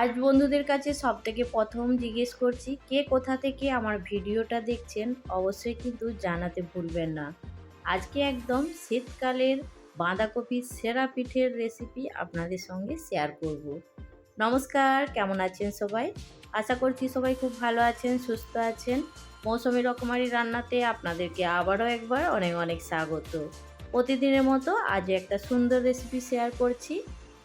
আজ বন্ধুদের কাছে সব থেকে প্রথম জিজ্ঞেস করছি, কে কোথা থেকে আমার ভিডিওটা দেখছেন অবশ্যই কিন্তু জানাতে ভুলবেন না। আজকে একদম শীতকালের বাঁধাকপির সেরা পিঠের রেসিপি আপনাদের সঙ্গে শেয়ার করব। নমস্কার, কেমন আছেন সবাই? আশা করছি সবাই খুব ভালো আছেন, সুস্থ আছেন। মৌসুমি রকমারি রান্নাতে আপনাদেরকে আবারও একবার অনেক অনেক স্বাগত। প্রতিদিনের মতো আজ একটা সুন্দর রেসিপি শেয়ার করছি।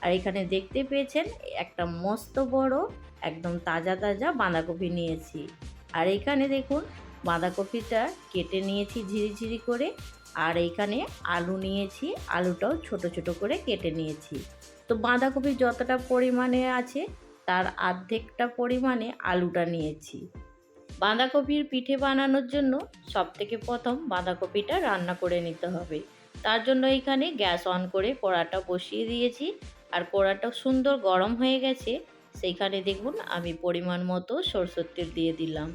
আর এখানে দেখতে পেয়েছেন একটা মস্ত বড়, একদম তাজা তাজা বাঁধাকপি নিয়েছি। আর এখানে দেখুন, বাঁধাকপিটা কেটে নিয়েছি ঝিরিঝিরি করে, আর এইখানে আলু নিয়েছি, আলুটাও ছোট ছোট করে কেটে নিয়েছি। তো বাঁধাকপি যতটা পরিমাণে আছে, তার আর্ধেকটা পরিমাণে আলুটা নিয়েছি। বাঁধাকপির পিঠে বানানোর জন্য সবথেকে প্রথম বাঁধাকপিটা রান্না করে নিতে হবে। তার জন্য এখানে গ্যাস অন করে কড়াটা বসিয়ে দিয়েছি। আর কড়াটা সুন্দর গরম হয়ে গেছে, সেইখানে দেখুন আমি পরিমাণ মতো সরষের তেল দিয়ে দিলাম।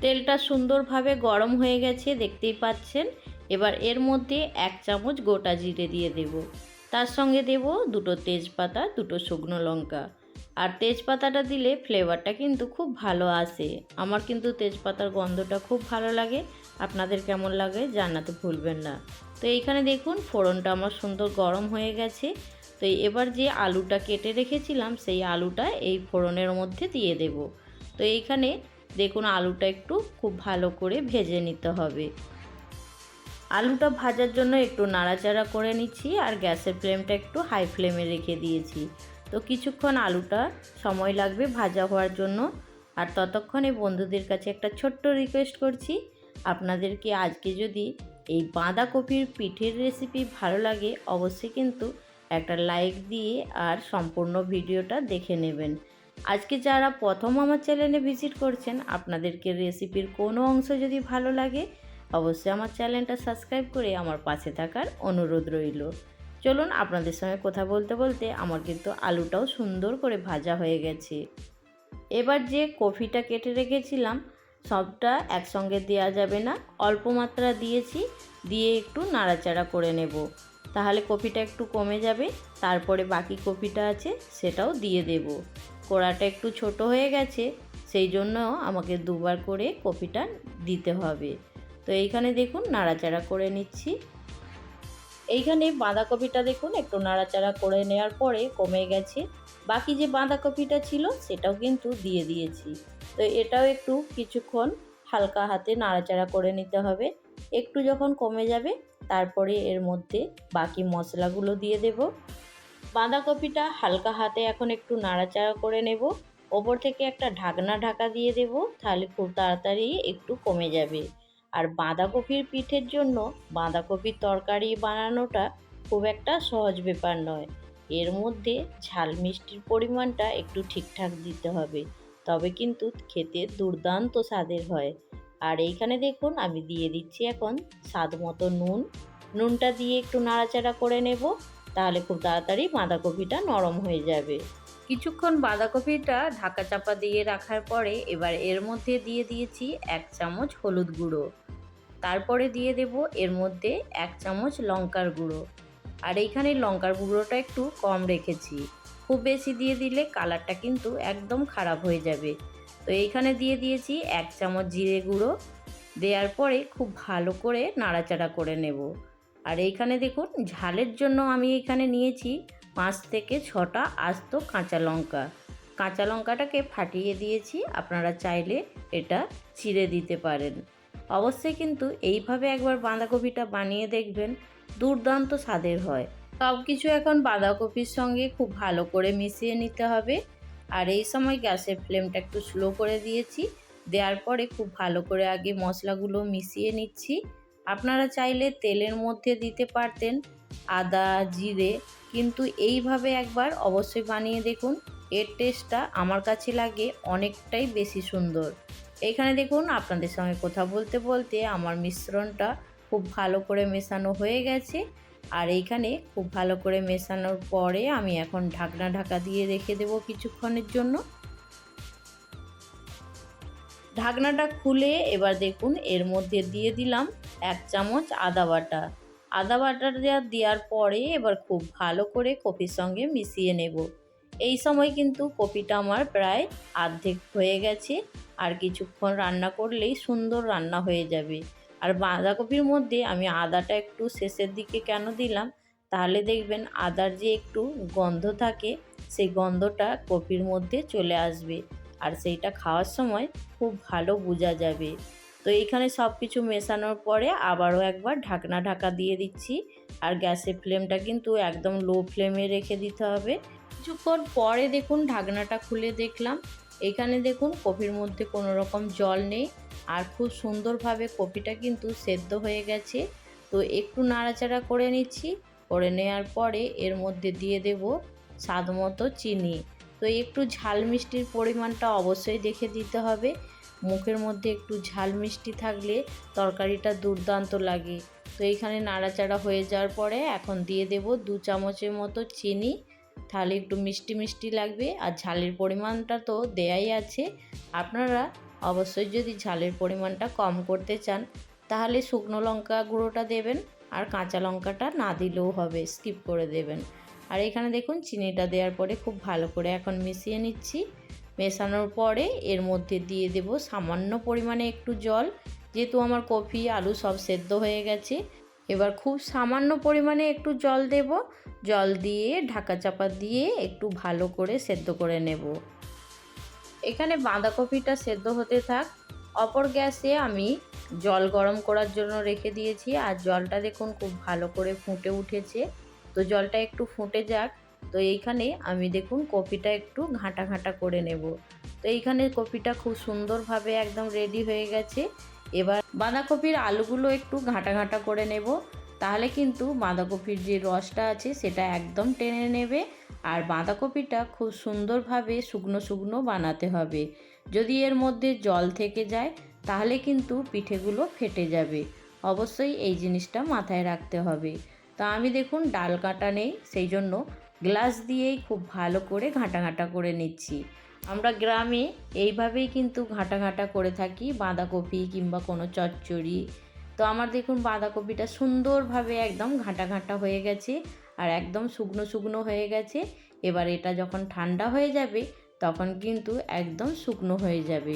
তেলটা সুন্দরভাবে গরম হয়ে গেছে, দেখতেই পাচ্ছেন। এবার এর মধ্যে এক চামচ গোটা জিরে দিয়ে দেব। তার সঙ্গে দেব দুটো তেজপাতা, দুটো শুকনো লঙ্কা। আর তেজপাতাটা দিলে ফ্লেভারটা কিন্তু খুব ভালো আসে। আমার কিন্তু তেজপাতার গন্ধটা খুব ভালো লাগে। আপনাদের কেমন লাগে জানাতে ভুলবেন না। তো এইখানে দেখুন ফোড়নটা আমার সুন্দর গরম হয়ে গেছে। তো এবার যে আলুটা কেটে রেখেছিলাম, সেই আলুটা এই ফোড়নের মধ্যে দিয়ে দেব। তো এইখানে দেখুন আলুটা একটু খুব ভালো করে ভেজে নিতে হবে। আলুটা ভাজার জন্য একটু নাড়াচাড়া করে নিচ্ছি আর গ্যাসের ফ্লেমটা একটু হাই ফ্লেমে রেখে দিয়েছি। তো কিছুক্ষণ আলুটা সময় লাগবে ভাজা হওয়ার জন্য। আর ততক্ষণে বন্ধুদের কাছে একটা ছোট্ট রিকোয়েস্ট করছি, আপনাদেরকে আজকে যদি এই বাঁধাকপির পিঠের রেসিপি ভালো লাগে, অবশ্যই কিন্তু একটা লাইক দিয়ে আর সম্পূর্ণ ভিডিওটা দেখে নেবেন। আজকে যারা প্রথম আমার চ্যানেলে ভিজিট করছেন, আপনাদেরকে রেসিপির কোনো অংশ যদি ভালো লাগে, অবশ্যই আমার চ্যানেলটা সাবস্ক্রাইব করে আমার পাশে থাকার অনুরোধ রইল। চলুন আপনাদের সঙ্গে কথা বলতে বলতে আমার কিন্তু আলুটাও সুন্দর করে ভাজা হয়ে গেছে। এবার যে কফিটা কেটে রেখেছিলাম, সবটা একসঙ্গে দেওয়া যাবে না, অল্প মাত্রা দিয়েছি, দিয়ে একটু নাড়াচাড়া করে নেব। তাহলে কপিটা একটু কমে যাবে, তারপরে বাকি কপিটা আছে সেটাও দিয়ে দেব। কোড়াটা একটু ছোট হয়ে গেছে, সেই জন্য আমাকে দুবার করে কপিটা দিতে হবে। তো এইখানে দেখুন নাড়াচাড়া করে নিচ্ছি। এইখানে বাঁধাকপিটা দেখুন একটু নাড়াচাড়া করে নেওয়ার পরে কমে গেছে। বাকি যে বাঁধাকপিটা ছিল সেটাও কিন্তু দিয়ে দিয়েছি। তো এটাও একটু কিছুক্ষণ হালকা হাতে নাড়াচাড়া করে নিতে হবে। একটু যখন কমে যাবে তারপরে এর মধ্যে বাকি মশলাগুলো দিয়ে দেব। বাঁধাকপিটা হালকা হাতে এখন একটু নাড়াচাড়া করে নেব। ওপর থেকে একটা ঢাকনা ঢাকা দিয়ে দেব, তাহলে খুব তাড়াতাড়ি একটু কমে যাবে। আর বাঁধাকপির পিঠের জন্য বাঁধাকপির তরকারি বানানোটা খুব একটা সহজ ব্যাপার নয়। এর মধ্যে ঝাল মিষ্টির পরিমাণটা একটু ঠিকঠাক দিতে হবে। তবে কিন্তু খেতে দুর্দান্ত স্বাদের হয়। আর এইখানে দেখুন, আমি দিয়ে দিচ্ছি এখন স্বাদ মতো নুন। নুনটা দিয়ে একটু নাড়াচাড়া করে নেব, তাহলে খুব তাড়াতাড়ি বাঁধাকপিটা নরম হয়ে যাবে। কিছুক্ষণ বাঁধাকপিটা ঢাকা চাপা দিয়ে রাখার পরে এবার এর মধ্যে দিয়ে দিয়েছি এক চামচ হলুদ গুঁড়ো। তারপরে দিয়ে দেব এর মধ্যে এক চামচ লঙ্কার গুঁড়ো। আর এইখানে লঙ্কার গুঁড়োটা একটু কম রেখেছি। খুব বেশি দিয়ে দিলে কালারটা কিন্তু একদম খারাপ হয়ে যাবে। তো এইখানে দিয়ে দিয়েছি এক চামচ জিরে গুঁড়ো। দেওয়ার পরে খুব ভালো করে নাড়াচাড়া করে নেব। আর এইখানে দেখুন, ঝালের জন্য আমি এখানে নিয়েছি পাঁচ থেকে ছটা আস্ত কাঁচা লঙ্কা। কাঁচা লঙ্কাটাকে ফাটিয়ে দিয়েছি, আপনারা চাইলে এটা চিড়ে দিতে পারেন। অবশ্যই কিন্তু এইভাবে একবার বাঁধাকপিটা বানিয়ে দেখবেন, দুর্দান্ত স্বাদের হয়। সব কিছু এখন বাঁধাকপির সঙ্গে খুব ভালো করে মিশিয়ে নিতে হবে। আর এই সময় গ্যাসের ফ্লেমটা একটু স্লো করে দিয়েছি। দেওয়ার পরে খুব ভালো করে আগে মশলাগুলো মিশিয়ে নিচ্ছি। আপনারা চাইলে তেলের মধ্যে দিতে পারতেন আদা, জিরে, কিন্তু এইভাবে একবার অবশ্যই বানিয়ে দেখুন, এর টেস্টটা আমার কাছে লাগে অনেকটাই বেশি সুন্দর। এখানে দেখুন, আপনাদের সঙ্গে কথা বলতে বলতে আমার মিশ্রণটা খুব ভালো করে মেশানো হয়ে গেছে। আর এইখানে খুব ভালো করে মেশানোর পরে আমি এখন ঢাকনা ঢাকা দিয়ে রেখে দেব কিছুক্ষণের জন্য। ঢাকনাটা খুলে এবার দেখুন, এর মধ্যে দিয়ে দিলাম এক চামচ আদা বাটা। আদা বাটাটা দেওয়ার পরে এবার খুব ভালো করে কপির সঙ্গে মিশিয়ে নেব। এই সময় কিন্তু কপিটা আমার প্রায় অর্ধেক হয়ে গেছে, আর কিছুক্ষণ রান্না করলেই সুন্দর রান্না হয়ে যাবে। আর বাঁধাকপির মধ্যে আমি আদাটা একটু শেষের দিকে কেন দিলাম? তাহলে দেখবেন আদার যে একটু গন্ধ থাকে, সেই গন্ধটা কপির মধ্যে চলে আসবে। আর সেইটা খাওয়ার সময় খুব ভালো বোঝা যাবে। তো এইখানে সব কিছু মেশানোর পরে আবারও একবার ঢাকনা ঢাকা দিয়ে দিচ্ছি। আর গ্যাসের ফ্লেমটা কিন্তু একদম লো ফ্লেমে রেখে দিতে হবে। কিছুক্ষণ পরে দেখুন ঢাকনাটা খুলে দেখলাম। এখানে দেখুন কপির মধ্যে কোনো রকম জল নেই আর খুব সুন্দরভাবে কপিটা কিন্তু সেদ্ধ হয়ে গেছে। তো একটু নাড়াচাড়া করে নিচ্ছি, করে নেওয়ার পরে এর মধ্যে দিয়ে দেব স্বাদ মতো চিনি। তো একটু ঝাল মিষ্টির পরিমাণটা অবশ্যই দেখে দিতে হবে। মুখের মধ্যে একটু ঝাল মিষ্টি থাকলে তরকারিটা দুর্দান্ত লাগে। তো এইখানে নাড়াচাড়া হয়ে যাওয়ার পরে এখন দিয়ে দেব দু চামচের মতো চিনি। তাহলে একটু মিষ্টি মিষ্টি লাগবে আর ঝালের পরিমাণটা তো দেয়াই আছে। আপনারা অবশ্যই যদি ঝালের পরিমাণটা কম করতে চান, তাহলে শুকনো লঙ্কা গুঁড়োটা দেবেন আর কাঁচা লঙ্কাটা না দিলেও হবে, স্কিপ করে দেবেন। আর এখানে দেখুন, চিনিটা দেওয়ার পরে খুব ভালো করে এখন মিশিয়ে নিচ্ছি। মেশানোর পরে এর মধ্যে দিয়ে দেব সামান্য পরিমাণে একটু জল। যেহেতু আমার কফি, আলু সব সেদ্ধ হয়ে গেছে এবার খুব সামান্য পরিমাণে একটু জল দেব। জল দিয়ে ঢাকা চাপা দিয়ে একটু ভালো করে সেদ্ধ করে নেব। এখানে বাঁধাকপিটা সেদ্ধ হতে থাক। অপর গ্যাসে আমি জল গরম করার জন্য রেখে দিয়েছি। আর জলটা দেখুন খুব ভালো করে ফুটে উঠেছে। তো জলটা একটু ফুটে যাক। তো এইখানে আমি দেখুন কপিটা একটু ঘাঁটা ঘাঁটা করে নেব। তো এইখানে কপিটা খুব সুন্দরভাবে একদম রেডি হয়ে গেছে। এবার বাঁধাকপির আলুগুলো একটু ঘাঁটা ঘাঁটা করে নেব। তাহলে কিন্তু বাঁধাকপির যে রসটা আছে সেটা একদম টেনে নেবে আর বাঁধাকপিটা খুব সুন্দরভাবে শুকনো শুকনো বানাতে হবে। যদি এর মধ্যে জল থেকে যায় তাহলে কিন্তু পিঠেগুলো ফেটে যাবে। অবশ্যই এই জিনিসটা মাথায় রাখতে হবে। তা আমি দেখুন ডাল কাটা নেই, সেই জন্য গ্লাস দিয়েই খুব ভালো করে ঘাঁটা ঘাঁটা করে নিচ্ছি। আমরা গ্রামে এইভাবেই কিন্তু ঘাঁটা ঘাঁটা করে থাকি, বাঁধাকপি কিংবা কোনো চচ্চড়ি। তো আমার দেখুন বাঁধাকপিটা সুন্দরভাবে একদম ঘাঁটা ঘাঁটা হয়ে গেছে আর একদম শুকনো শুকনো হয়ে গেছে। এবার এটা যখন ঠান্ডা হয়ে যাবে, তখন কিন্তু একদম শুকনো হয়ে যাবে।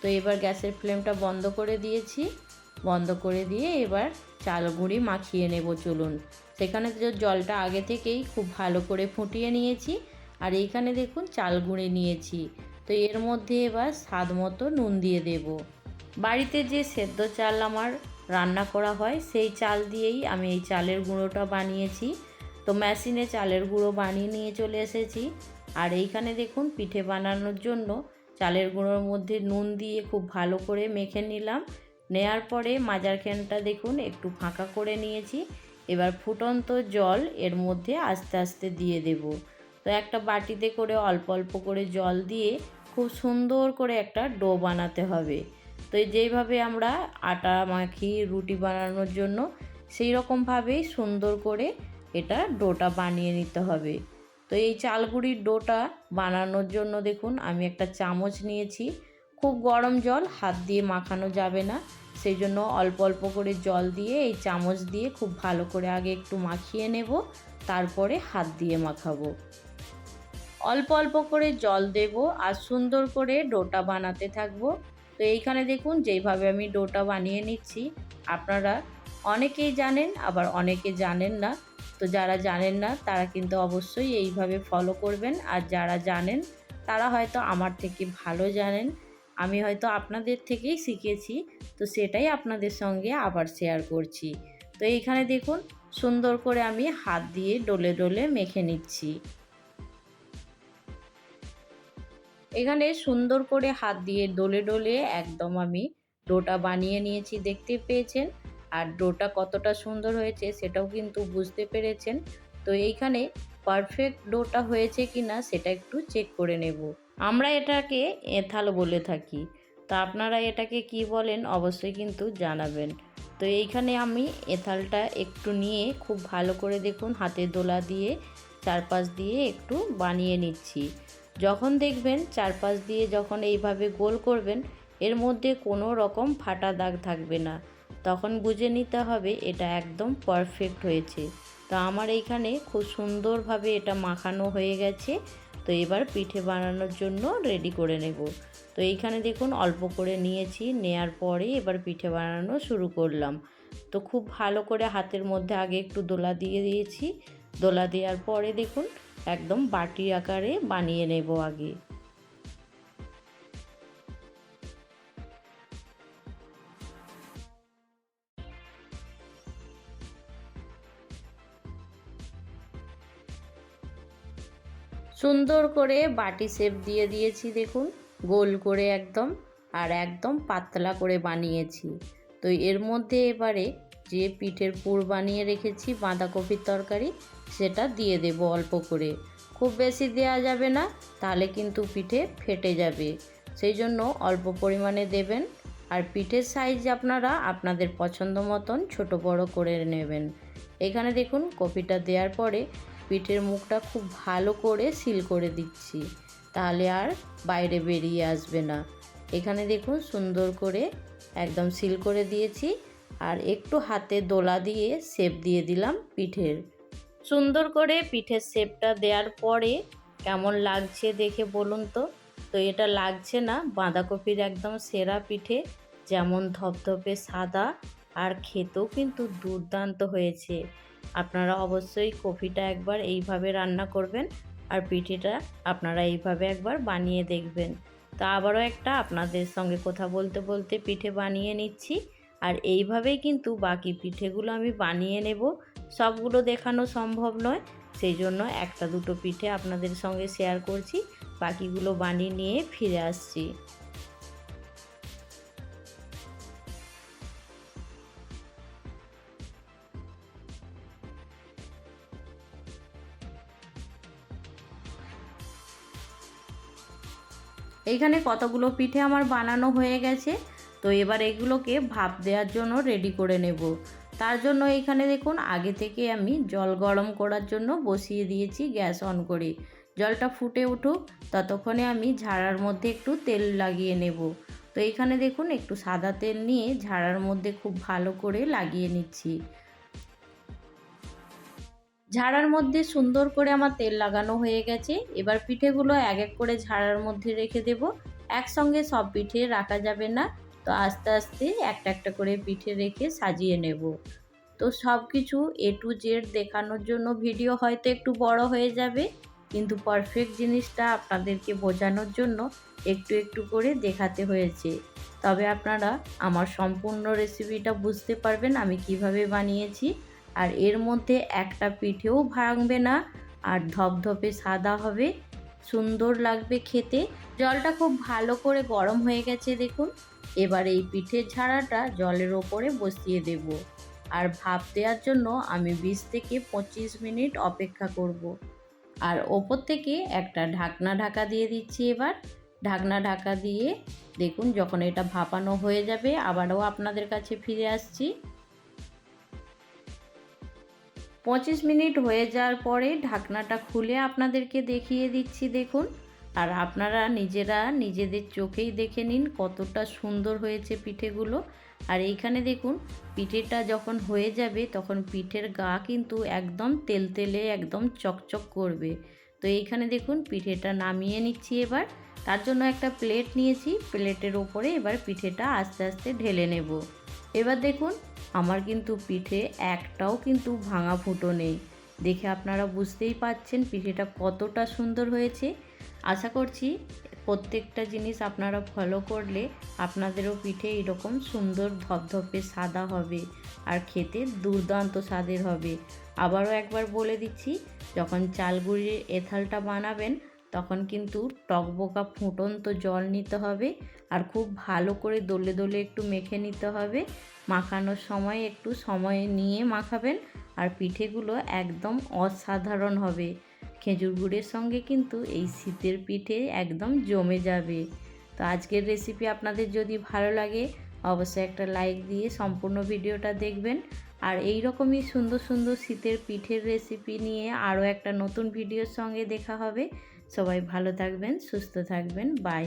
তো এবার গ্যাসের ফ্লেমটা বন্ধ করে দিয়েছি। বন্ধ করে দিয়ে এবার চাল গুঁড়ি মাখিয়ে নেব, চলুন। সেখানে জলটা আগে থেকেই খুব ভালো করে ফুটিয়ে নিয়েছি। আর এইখানে দেখুন চাল গুঁড়ে নিয়েছি। তো এর মধ্যে এবার স্বাদ মতো নুন দিয়ে দেব। বাড়িতে যে সেদ্ধ চাল আমার রান্না করা হয়, সেই চাল দিয়েই আমি এই চালের গুঁড়োটা বানিয়েছি। তো মেশিনে চালের গুঁড়ো বানিয়ে নিয়ে চলে এসেছি। আর এইখানে দেখুন পিঠে বানানোর জন্য চালের গুঁড়োর মধ্যে নুন দিয়ে খুব ভালো করে মেখে নিলাম। নেয়ার পরে মাজার ক্যানটা দেখুন একটু ফাঁকা করে নিয়েছি। এবার ফুটন্ত জল এর মধ্যে আস্তে আস্তে দিয়ে দেব। তো একটা বাটিতে করে অল্প অল্প করে জল দিয়ে খুব সুন্দর করে একটা ডো বানাতে হবে। তো যেইভাবে আমরা আটা, মাখি, রুটি বানানোর জন্য সেই রকমভাবেই সুন্দর করে এটা ডোটা বানিয়ে নিতে হবে। তো এই চালগুড়ির ডোটা বানানোর জন্য দেখুন, আমি একটা চামচ নিয়েছি। খুব গরম জল, হাত দিয়ে মাখানো যাবে না। সেই জন্য অল্প অল্প করে জল দিয়ে এই চামচ দিয়ে খুব ভালো করে আগে একটু মাখিয়ে নেব, তারপরে হাত দিয়ে মাখাবো। অল্প অল্প করে জল দেব আর সুন্দর করে ডোটা বানাতে থাকব। তো এইখানে দেখুন যেইভাবে আমি ডোটা বানিয়ে নিচ্ছি। আপনারা অনেকেই জানেন, আবার অনেকে জানেন না। তো যারা জানেন না, তারা কিন্তু অবশ্যই এইভাবে ফলো করবেন। আর যারা জানেন, তারা হয়তো আমার থেকে ভালো জানেন। আমি হয়তো আপনাদের থেকেই শিখেছি। তো সেটাই আপনাদের সঙ্গে আবার শেয়ার করছি। তো এইখানে দেখুন, সুন্দর করে আমি হাত দিয়ে ডলে ডলে মেখে নিচ্ছি। এখানে সুন্দর করে হাত দিয়ে ডলে ডলে একদম আমি ডোটা বানিয়ে নিয়েছি, দেখতে পেয়েছেন? আর ডোটা কতটা সুন্দর হয়েছে সেটাও কিন্তু বুঝতে পেরেছেন। তো এইখানে পারফেক্ট ডোটা হয়েছে কি না সেটা একটু চেক করে নেব। আমরা এটাকে এথাল বলে থাকি। তা আপনারা এটাকে কি বলেন অবশ্যই কিন্তু জানাবেন। তো এইখানে আমি এথালটা একটু নিয়ে খুব ভালো করে দেখুন, হাতে দোলা দিয়ে চারপাশ দিয়ে একটু বানিয়ে নিচ্ছি। যখন দেখবেন চারপাশ দিয়ে যখন এইভাবে গোল করবেন, এর মধ্যে কোনো রকম ফাটা দাগ থাকবে না। তখন বুঝে নিতে হবে এটা একদম পারফেক্ট হয়েছে। তো আমার এইখানে খুব সুন্দরভাবে এটা মাখানো হয়ে গেছে। তো এবার পিঠে বানানোর জন্য রেডি করে নেব। তো এইখানে দেখুন অল্প করে নিয়েছি, নেয়ার পরে এবার পিঠে বানানো শুরু করলাম। তো খুব ভালো করে হাতের মধ্যে আগে একটু দোলা দিয়ে দিয়েছি। দোলা দেওয়ার পরে দেখুন একদম বাটি আকারে বানিয়ে নেব আগে। সুন্দর করে বাটি শেপ দিয়ে দিয়েছি দেখুন, গোল করে একদম আর একদম পাতলা করে বানিয়েছি। তো এর মধ্যে এবারে যে পিঠের পুর বানিয়ে রেখেছি বাঁধাকপির তরকারি সেটা দিয়ে দেব অল্প করে। খুব বেশি দেওয়া যাবে না, তাহলে কিন্তু পিঠে ফেটে যাবে। সেই জন্য অল্প পরিমাণে দেবেন। আর পিঠের সাইজ আপনারা আপনাদের পছন্দ মতন ছোট বড় করে নেবেন। এখানে দেখুন, কপিটা দেওয়ার পরে পিঠের মুখটা খুব ভালো করে সিল করে দিচ্ছি। তাহলে আর বাইরে বেরিয়ে আসবে না। এখানে দেখুন, সুন্দর করে একদম সিল করে দিয়েছি। আর একটু হাতে দোলা দিয়ে শেপ দিয়ে দিলাম পিঠের। সুন্দর করে পিঠের শেপটা দেওয়ার পরে কেমন লাগছে দেখে বলুন তো। তো এটা লাগছে না, বাঁধাকপির একদম সেরা পিঠে, যেমন ধপধপে সাদা আর খেতেও কিন্তু দুর্দান্ত হয়েছে। আপনারা অবশ্যই কফিটা একবার এইভাবে রান্না করবেন আর পিঠেটা আপনারা এইভাবে একবার বানিয়ে দেখবেন। তো আবারও একটা আপনাদের সঙ্গে কথা বলতে বলতে পিঠে বানিয়ে নিচ্ছি। আর এইভাবেই কিন্তু বাকি পিঠেগুলো আমি বানিয়ে নেব। সবগুলো দেখানো সম্ভব নয় সেই জন্য একটা দুটো পিঠে আপনাদের সঙ্গে শেয়ার করছি, বাকিগুলো বানিয়ে নিয়ে ফিরে আসছি। এইখানে কতগুলো পিঠে আমার বানানো হয়ে গেছে তো এবার এগুলোকে ভাপ দেওয়ার জন্য রেডি করে নেব। তার জন্য এখানে দেখুন, আগে থেকে আমি জল গরম করার জন্য বসিয়ে দিয়েছি গ্যাস অন করে। জলটা ফুটে উঠুক, ততক্ষণে আমি ঝাড়ার মধ্যে একটু তেল লাগিয়ে নেব। তো এখানে দেখুন, একটু সাদা তেল নিয়ে ঝাড়ার মধ্যে খুব ভালো করে লাগিয়ে নিচ্ছি। ঝাড়ার মধ্যে সুন্দর করে আমার তেল লাগানো হয়ে গেছে। এবার পিঠেগুলো এক এক করে ঝাড়ার মধ্যে রেখে দেব। একসঙ্গে সব পিঠে রাখা যাবে না। তো আস্তে আস্তে একটা একটা করে পিঠে রেখে সাজিয়ে নেব। তো সব কিছু এ টু জেড দেখানোর জন্য ভিডিও হয়তো একটু বড় হয়ে যাবে, কিন্তু পারফেক্ট জিনিসটা আপনাদেরকে বোঝানোর জন্য একটু একটু করে দেখাতে হয়েছে। তবে আপনারা আমার সম্পূর্ণ রেসিপিটা বুঝতে পারবেন আমি কীভাবে বানিয়েছি, আর এর মধ্যে একটা পিঠেও ভাঙবে না, আর ধপধপে সাদা হবে। সুন্দর লাগবে খেতে। জলটা খুব ভালো করে গরম হয়ে গেছে দেখুন। এবার এই পিঠের ঝাড়াটা জলের ওপরে বসিয়ে দেব। আর ভাপ দেওয়ার জন্য আমি বিশ থেকে পঁচিশ মিনিট অপেক্ষা করব। আর ওপর থেকে একটা ঢাকনা ঢাকা দিয়ে দিচ্ছি এবার। ঢাকনা ঢাকা দিয়ে দেখুন যখন এটা ভাপানো হয়ে যাবে, আবারও আপনাদের কাছে ফিরে আসছি। পঁচিশ মিনিট হয়ে যাওয়ার পরে ঢাকনাটা খুলে আপনাদেরকে দেখিয়ে দিচ্ছি, দেখুন। আর আপনারা নিজেরা নিজেদের চোখেই দেখে নিন কতটা সুন্দর হয়েছে পিঠেগুলো। আর এইখানে দেখুন, পিঠেটা যখন হয়ে যাবে তখন পিঠের গা কিন্তু একদম তেলতেলে একদম চকচক করবে। তো এইখানে দেখুন, পিঠেটা নামিয়ে নিচ্ছি এবার। তার জন্য একটা প্লেট নিয়েছি, প্লেটের ওপরে এবার পিঠেটা আস্তে আস্তে ঢেলে নেব। এবার দেখুন আমার কিন্তু পিঠে একটাও কিন্তু ভাঙা ফুটো নেই। দেখে আপনারা বুঝতেই পাচ্ছেন পিঠেটা কতটা সুন্দর হয়েছে। আশা করছি প্রত্যেকটা জিনিস আপনারা ফলো করলে আপনাদেরও পিঠে এরকম সুন্দর ধপধপে সাদা হবে আর খেতে দুর্দান্ত স্বাদের হবে। আবারও একবার বলে দিচ্ছি, যখন চালগুড়ির এথালটা বানাবেন তখন কিন্তু টকবোকা ফুটন্ত জল নিতে হবে আর খুব ভালো করে দোলে দোলে একটু মেখে নিতে হবে। মাখানোর সময় একটু সময় নিয়ে মাখাবেন আর পিঠেগুলো একদম অসাধারণ হবে। খেজুর গুড়ের সঙ্গে কিন্তু এই শীতের পিঠে একদম জমে যাবে। তো আজকের রেসিপি আপনাদের যদি ভালো লাগে, অবশ্যই একটা লাইক দিয়ে সম্পূর্ণ ভিডিওটা দেখবেন। আর এই রকমই সুন্দর সুন্দর শীতের পিঠের রেসিপি নিয়ে আরও একটা নতুন ভিডিওর সঙ্গে দেখা হবে। সবাই ভালো থাকবেন, সুস্থ থাকবেন বাই